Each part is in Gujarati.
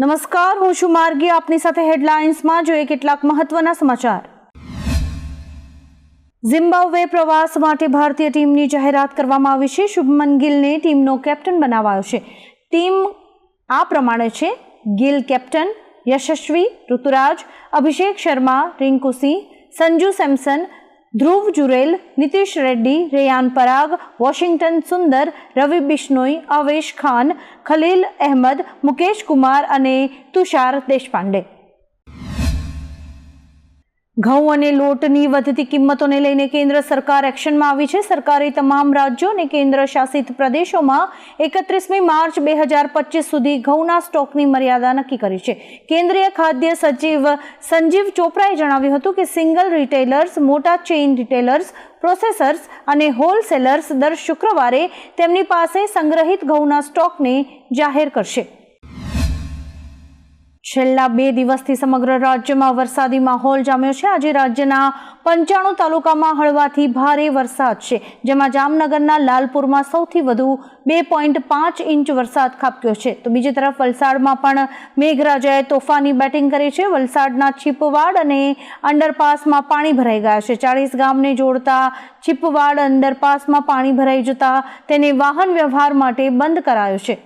નમસ્કાર, હું છું માર્ગી. આપની સાથે હેડલાઇન્સમાં જોઈએ કેટલાક મહત્વના સમાચાર. ઝિમ્બાબ્વે પ્રવાસ માટે ભારતીય ટીમની જાહેરાત કરવામાં આવી છે. શુભમન ગિલને ટીમનો કેપ્ટન બનાવાયો છે. ટીમ આ પ્રમાણે છે. ગિલ કેપ્ટન યશસ્વી ઋતુરાજ, અભિષેક શર્મા, રિંકુ સિંહ, સંજુ સેમસન ધ્રુવ જુરેલ નીતિશ રેડ્ડી રેયાન પરાગ વોશિંગ્ટન સુંદર રવિ બિશ્નોઈ અવેશ ખાન ખલીલ અહેમદ મુકેશ કુમાર અને તુષાર દેશપાંડે ઘઉં અને લોટની વધતી કિંમતોને લઈને કેન્દ્ર સરકાર એક્શનમાં આવી છે. સરકારે તમામ રાજ્યો અને કેન્દ્ર શાસિત પ્રદેશોમાં એકત્રીસમી માર્ચ બે હજાર પચીસ સુધી ઘઉંના સ્ટોકની મર્યાદા નક્કી કરી છે. કેન્દ્રીય ખાદ્ય સચિવ સંજીવ ચોપરાએ જણાવ્યું હતું કે સિંગલ રિટેલર્સ, મોટા ચેઇન રિટેલર્સ, પ્રોસેસર્સ અને હોલસેલર્સ દર શુક્રવારે તેમની પાસે સંગ્રહિત ઘઉંના સ્ટોકને જાહેર કરશે. છેલ્લા બે દિવસથી સમગ્ર રાજ્યમાં વરસાદી માહોલ જામ્યો છે. આજે રાજ્યના પંચાણું તાલુકામાં હળવાથી ભારે વરસાદ છે, જેમાં જામનગરના લાલપુરમાં સૌથી વધુ બે પોઈન્ટ પાંચ ઇંચ વરસાદ ખાબક્યો છે. તો બીજી તરફ વલસાડમાં પણ મેઘરાજાએ તોફાની બેટિંગ કરી છે. વલસાડના છીપવાડ અને અંડરપાસમાં પાણી ભરાઈ ગયા છે. ચાળીસ ગામને જોડતા છીપવાડ અંડરપાસમાં પાણી ભરાઈ જતા તેને વાહન વ્યવહાર માટે બંધ કરાયો છે.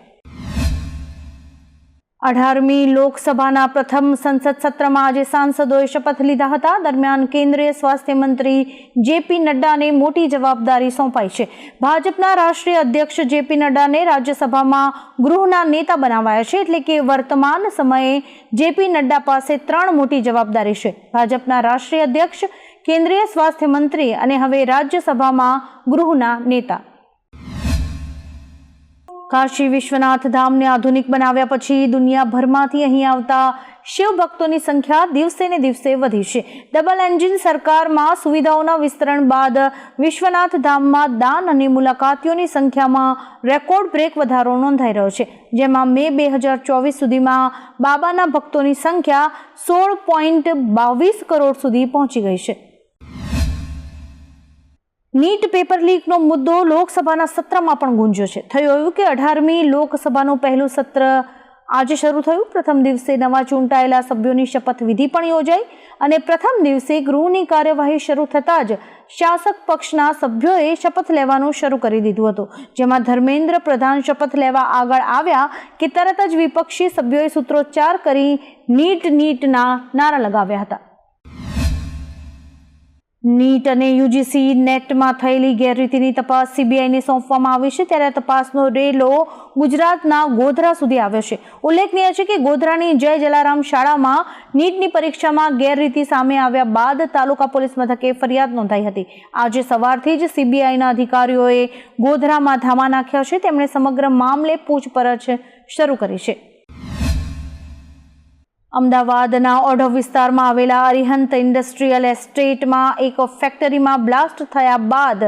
અઢારમી લોકસભાના પ્રથમ સંસદ સત્રમાં આજે સાંસદોએ શપથ લીધા હતા. દરમિયાન કેન્દ્રીય સ્વાસ્થ્ય મંત્રી જેપી નડ્ડાને મોટી જવાબદારી સોંપાઈ છે. ભાજપના રાષ્ટ્રીય અધ્યક્ષ જેપી નડ્ડાને રાજ્યસભામાં ગૃહના નેતા બનાવાયા છે એટલે કે વર્તમાન સમયે જેપી નડ્ડા પાસે ત્રણ મોટી જવાબદારી છે. ભાજપના રાષ્ટ્રીય અધ્યક્ષ, કેન્દ્રીય સ્વાસ્થ્ય મંત્રી અને હવે રાજ્યસભામાં ગૃહના નેતા. કાશી વિશ્વનાથ ધામને આધુનિક બનાવ્યા પછી દુનિયાભરમાંથી અહીં આવતા શિવ ભક્તોની સંખ્યા દિવસે ને દિવસે વધી છે. ડબલ એન્જિન સરકારમાં સુવિધાઓના વિસ્તરણ બાદ વિશ્વનાથ ધામમાં દાન અને મુલાકાતીઓની સંખ્યામાં રેકોર્ડ બ્રેક વધારો નોંધાઈ રહ્યો છે. જેમાં મે બે હજાર ચોવીસ સુધીમાં બાબાના ભક્તોની સંખ્યા સોળ પોઈન્ટ બાવીસ કરોડ સુધી પહોંચી ગઈ છે. નીટ પેપર લીકનો મુદ્દો લોકસભાના સત્રમાં પણ ગુંજ્યો છે. થયું એવું કે અઢારમી લોકસભાનું પહેલું સત્ર આજે શરૂ થયું. પ્રથમ દિવસે નવા ચૂંટાયેલા સભ્યોની શપથવિધિ પણ યોજાઈ અને પ્રથમ દિવસે ગૃહની કાર્યવાહી શરૂ થતાં જ શાસક પક્ષના સભ્યોએ શપથ લેવાનું શરૂ કરી દીધું હતું. જેમાં ધર્મેન્દ્ર પ્રધાન શપથ લેવા આગળ આવ્યા કે તરત જ વિપક્ષી સભ્યોએ સૂત્રોચ્ચાર કરી નીટ નીટના નારા લગાવ્યા હતા. નીટ અને યુજીસી નેટમાં થયેલી ગેરરીતિની તપાસ સીબીઆઈને સોંપવામાં આવી છે. ત્યારે તપાસનો રેલો ગુજરાતના ગોધરા સુધી આવ્યો છે. ઉલ્લેખનીય છે કે ગોધરાની જય જલારામ શાળામાં નીટની પરીક્ષામાં ગેરરીતિ સામે આવ્યા બાદ તાલુકા પોલીસ મથકે ફરિયાદ નોંધાઈ હતી. આજે સવારથી જ સીબીઆઈના અધિકારીઓએ ગોધરામાં ધામા નાખ્યા છે. તેમણે સમગ્ર મામલે પૂછપરછ શરૂ કરી છે. અમદાવાદના ઓઢવ વિસ્તારમાં આવેલા અરિહંત ઇન્ડસ્ટ્રીયલ એસ્ટેટમાં એક ફેક્ટરીમાં બ્લાસ્ટ થયા બાદ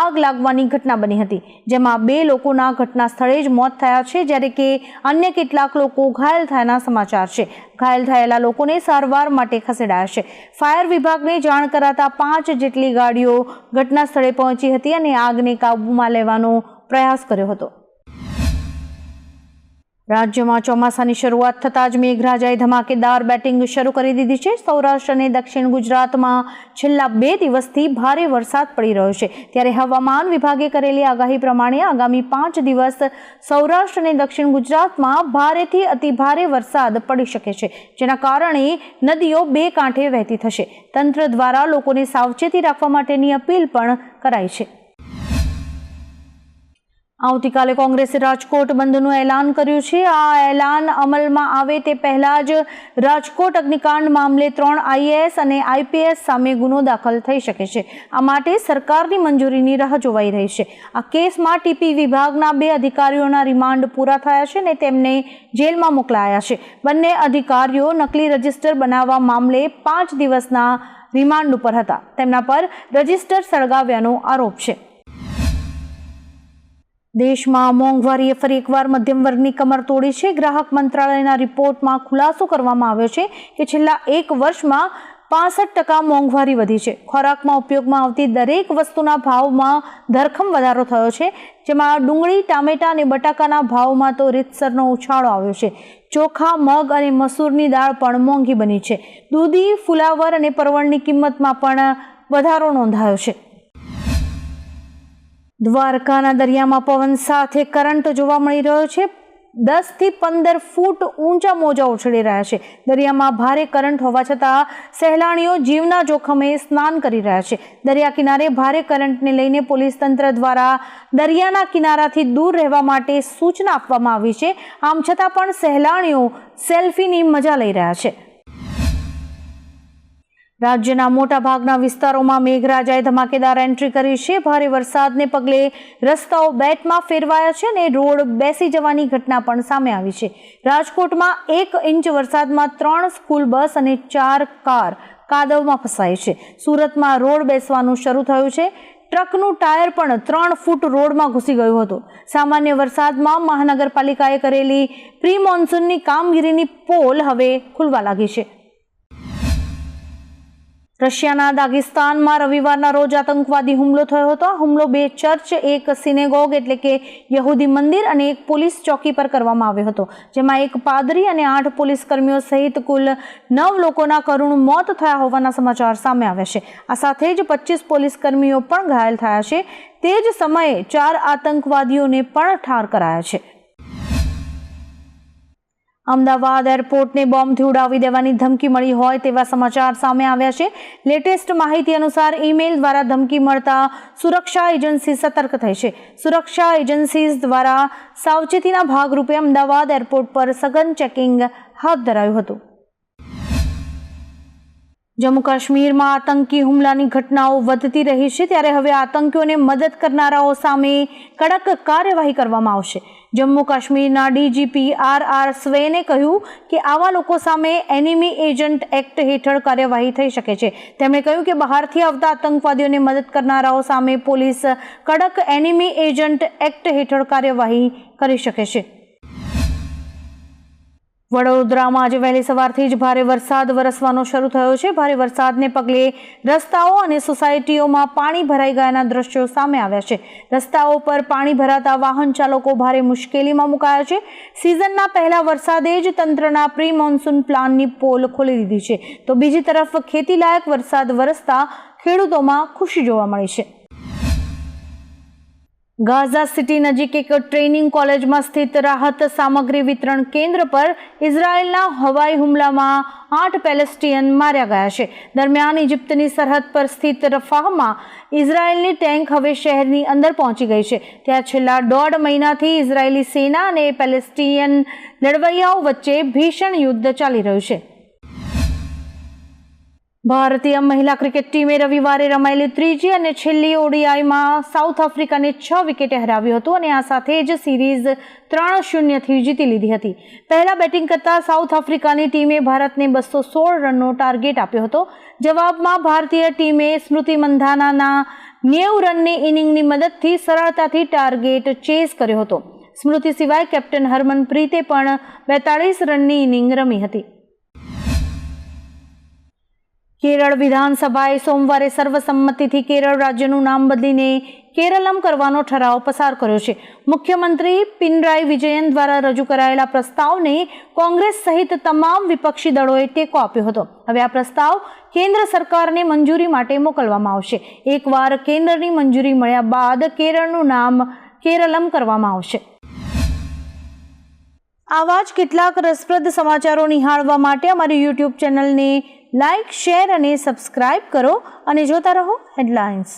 આગ લાગવાની ઘટના બની હતી, જેમાં બે લોકોના ઘટના સ્થળે જ મોત થયા છે, જ્યારે કે અન્ય કેટલાક લોકો ઘાયલ થયાના સમાચાર છે. ઘાયલ થયેલા લોકોને સારવાર માટે ખસેડાયા છે. ફાયર વિભાગને જાણ કરાતા પાંચ જેટલી ગાડીઓ ઘટના સ્થળે પહોંચી હતી અને આગને કાબૂમાં લેવાનો પ્રયાસ કર્યો હતો. રાજ્યમાં ચોમાસાની શરૂઆત થતાં જ મેઘરાજાએ ધમાકેદાર બેટિંગ શરૂ કરી દીધી છે. સૌરાષ્ટ્ર અને દક્ષિણ ગુજરાતમાં છેલ્લા બે દિવસથી ભારે વરસાદ પડી રહ્યો છે. ત્યારે હવામાન વિભાગે કરેલી આગાહી પ્રમાણે આગામી પાંચ દિવસ સૌરાષ્ટ્ર અને દક્ષિણ ગુજરાતમાં ભારેથી અતિભારે વરસાદ પડી શકે છે, જેના કારણે નદીઓ બે કાંઠે વહેતી થશે. તંત્ર દ્વારા લોકોને સાવચેતી રાખવા માટેની અપીલ પણ કરાઈ છે. આવતીકાલે કોંગ્રેસે રાજકોટ બંધનું એલાન કર્યું છે. આ એલાન અમલમાં આવે તે પહેલાં જ રાજકોટ અગ્નિકાંડ મામલે ત્રણ આઈએએસ અને આઈપીએસ સામે ગુનો દાખલ થઈ શકે છે. આ માટે સરકારની મંજૂરીની રાહ જોવાઈ રહી છે. આ કેસમાં ટીપી વિભાગના બે અધિકારીઓના રિમાન્ડ પૂરા થયા છે અને તેમને જેલમાં મોકલાયા છે. બંને અધિકારીઓ નકલી રજિસ્ટર બનાવવા મામલે પાંચ દિવસના રિમાન્ડ ઉપર હતા. તેમના પર રજિસ્ટર સળગાવ્યાનો આરોપ છે. દેશમાં મોંઘવારીએ ફરી એકવાર મધ્યમ વર્ગની કમર તોડી છે. ગ્રાહક મંત્રાલયના રિપોર્ટમાં ખુલાસો કરવામાં આવ્યો છે કે છેલ્લા એક વર્ષમાં પાસઠ ટકા મોંઘવારી વધી છે. ખોરાકમાં ઉપયોગમાં આવતી દરેક વસ્તુના ભાવમાં ધરખમ વધારો થયો છે. જેમાં ડુંગળી, ટામેટા અને બટાકાના ભાવમાં તો રીતસરનો ઉછાળો આવ્યો છે. ચોખા, મગ અને મસૂરની દાળ પણ મોંઘી બની છે. દૂધી, ફુલાવર અને પરવળની કિંમતમાં પણ વધારો નોંધાયો છે. દ્વારકાના દરિયામાં પવન સાથે કરંટ જોવા મળી રહ્યો છે. દસથી પંદર ફૂટ ઊંચા મોજા ઉછળી રહ્યા છે. દરિયામાં ભારે કરંટ હોવા છતાં સહેલાણીઓ જીવના જોખમે સ્નાન કરી રહ્યા છે. દરિયા કિનારે ભારે કરંટને લઈને પોલીસ તંત્ર દ્વારા દરિયાના કિનારાથી દૂર રહેવા માટે સૂચના આપવામાં આવી છે. આમ છતાં પણ સહેલાણીઓ સેલ્ફીની મજા લઈ રહ્યા છે. રાજ્યના મોટા ભાગના વિસ્તારોમાં મેઘરાજાએ ધમાકેદાર એન્ટ્રી કરી છે. ભારે વરસાદને પગલે રસ્તાઓ બેટમાં ફેરવાયા છે અને રોડ બેસી જવાની ઘટના પણ સામે આવી છે. રાજકોટમાં એક ઇંચ વરસાદમાં ત્રણ સ્કૂલ બસ અને ચાર કાર કાદવમાં ફસાય છે. સુરતમાં રોડ બેસવાનું શરૂ થયું છે. ટ્રકનું ટાયર પણ ત્રણ ફૂટ રોડમાં ઘૂસી ગયું હતું. સામાન્ય વરસાદમાં મહાનગરપાલિકાએ કરેલી પ્રી મોન્સૂનની કામગીરીની પોલ હવે ખુલવા લાગી છે. રશિયાના દાગિસ્તાનમાં રવિવારના રોજ આતંકવાદી હુમલો થયો હતો. હુમલો બે ચર્ચ, એક સિનેગોગ એટલે કે યહૂદી મંદિર અને એક પોલીસ ચોકી પર કરવામાં આવ્યો હતો. જેમાં એક પાદરી અને આઠ પોલીસ કર્મીઓ સહિત કુલ નવ લોકોના કરુણ મોત થયા હોવાના સમાચાર સામે આવ્યા છે. આ સાથે જ પચીસ પોલીસ કર્મીઓ પણ ઘાયલ થયા છે. તે જ સમયે ચાર આતંકવાદીઓને પણ ઠાર કરાયા છે. અમદાવાદ એરપોર્ટને બોમ્બથી ઉડાવી દેવાની ધમકી મળી હોય તેવા સમાચાર સામે આવ્યા છે. લેટેસ્ટ માહિતી અનુસાર ઈમેલ દ્વારા ધમકી મળતા સુરક્ષા એજન્સી સતર્ક થઈ છે. સુરક્ષા એજન્સીઝ દ્વારા સાવચેતીના ભાગરૂપે અમદાવાદ એરપોર્ટ પર સઘન ચેકિંગ હાથ ધરાયું હતું. જમ્મુ કાશ્મીરમાં આતંકી હુમલાની ઘટનાઓ વધતી રહી છે, ત્યારે હવે આતંકીઓને મદદ કરનારાઓ સામે કડક કાર્યવાહી કરવામાં આવશે. જમ્મુ કાશ્મીરના ડીજીપી આર આર સ્વેને કહ્યું કે આવા લોકો સામે એનિમી એજન્ટ એક્ટ હેઠળ કાર્યવાહી થઈ શકે છે. તેમણે કહ્યું કે બહારથી આવતા આતંકવાદીઓને મદદ કરનારાઓ સામે પોલીસ કડક એનિમી એજન્ટ એક્ટ હેઠળ કાર્યવાહી કરી શકે છે. વડોદરામાં આજે વહેલી સવારથી જ ભારે વરસાદ વરસવાનો શરૂ થયો છે. ભારે વરસાદને પગલે રસ્તાઓ અને સોસાયટીઓમાં પાણી ભરાઈ ગયાના દ્રશ્યો સામે આવ્યા છે. રસ્તાઓ પર પાણી ભરાતા વાહન ચાલકો ભારે મુશ્કેલીમાં મુકાયા છે. સિઝનના પહેલા વરસાદે જ તંત્રના પ્રી મોન્સૂન પ્લાનની પોલ ખોલી દીધી છે. તો બીજી તરફ ખેતીલાયક વરસાદ વરસતા ખેડૂતોમાં ખુશી જોવા મળી છે. ગાઝા સિટી નજીક એક ટ્રેનિંગ કોલેજમાં સ્થિત રાહત સામગ્રી વિતરણ કેન્દ્ર પર ઇઝરાયેલના હવાઈ હુમલામાં આઠ પેલેસ્ટિયન માર્યા ગયા છે. દરમિયાન ઇજિપ્તની સરહદ પર સ્થિત રફાહમાં ઇઝરાયેલની ટેન્ક હવે શહેરની અંદર પહોંચી ગઈ છે. ત્યાં છેલ્લા દોઢ મહિનાથી ઇઝરાયેલી સેના અને પેલેસ્ટિયન લડવૈયાઓ વચ્ચે ભીષણ યુદ્ધ ચાલી રહ્યું છે. ભારતીય મહિલા ક્રિકેટ ટીમે રવિવારે રમાયેલી ત્રીજી અને છેલ્લી ઓડીઆઈમાં સાઉથ આફ્રિકાને છ વિકેટે હરાવ્યું હતું અને આ સાથે જ સિરીઝ ત્રણ શૂન્યથી જીતી લીધી હતી. પહેલા બેટિંગ કરતા સાઉથ આફ્રિકાની ટીમે ભારતને બસો સોળ રનનો ટાર્ગેટ આપ્યો હતો. જવાબમાં ભારતીય ટીમે સ્મૃતિ મંધાનાના નેવું રનની ઇનિંગની મદદથી સરળતાથી ટાર્ગેટ ચેઝ કર્યો હતો. સ્મૃતિ સિવાય કેપ્ટન હરમનપ્રીતે પણ બેતાળીસ રનની ઇનિંગ રમી હતી. કેરળ વિધાનસભાએ સોમવારે સર્વસંમતિથી કેરળ રાજ્યનું નામ બદલીને કેરલમ કરવાનો ઠરાવ પસાર કર્યો છે. મુખ્યમંત્રી પિનરાઈ વિજયન દ્વારા રજૂ કરાયેલા પ્રસ્તાવને કોંગ્રેસ સહિત તમામ વિપક્ષી દળોએ ટેકો આપ્યો હતો. હવે આ પ્રસ્તાવ કેન્દ્ર સરકારને મંજૂરી માટે મોકલવામાં આવશે. એકવાર કેન્દ્રની મંજૂરી મળ્યા બાદ કેરળનું નામ કેરલમ કરવામાં આવશે. આવા જ કેટલાક રસપ્રદ સમાચારો નિહાળવા માટે અમારી યુટ્યુબ ચેનલને લાઇક શેર અને સબસ્ક્રાઇબ કરો અને જોતા રહો હેડલાઇન્સ.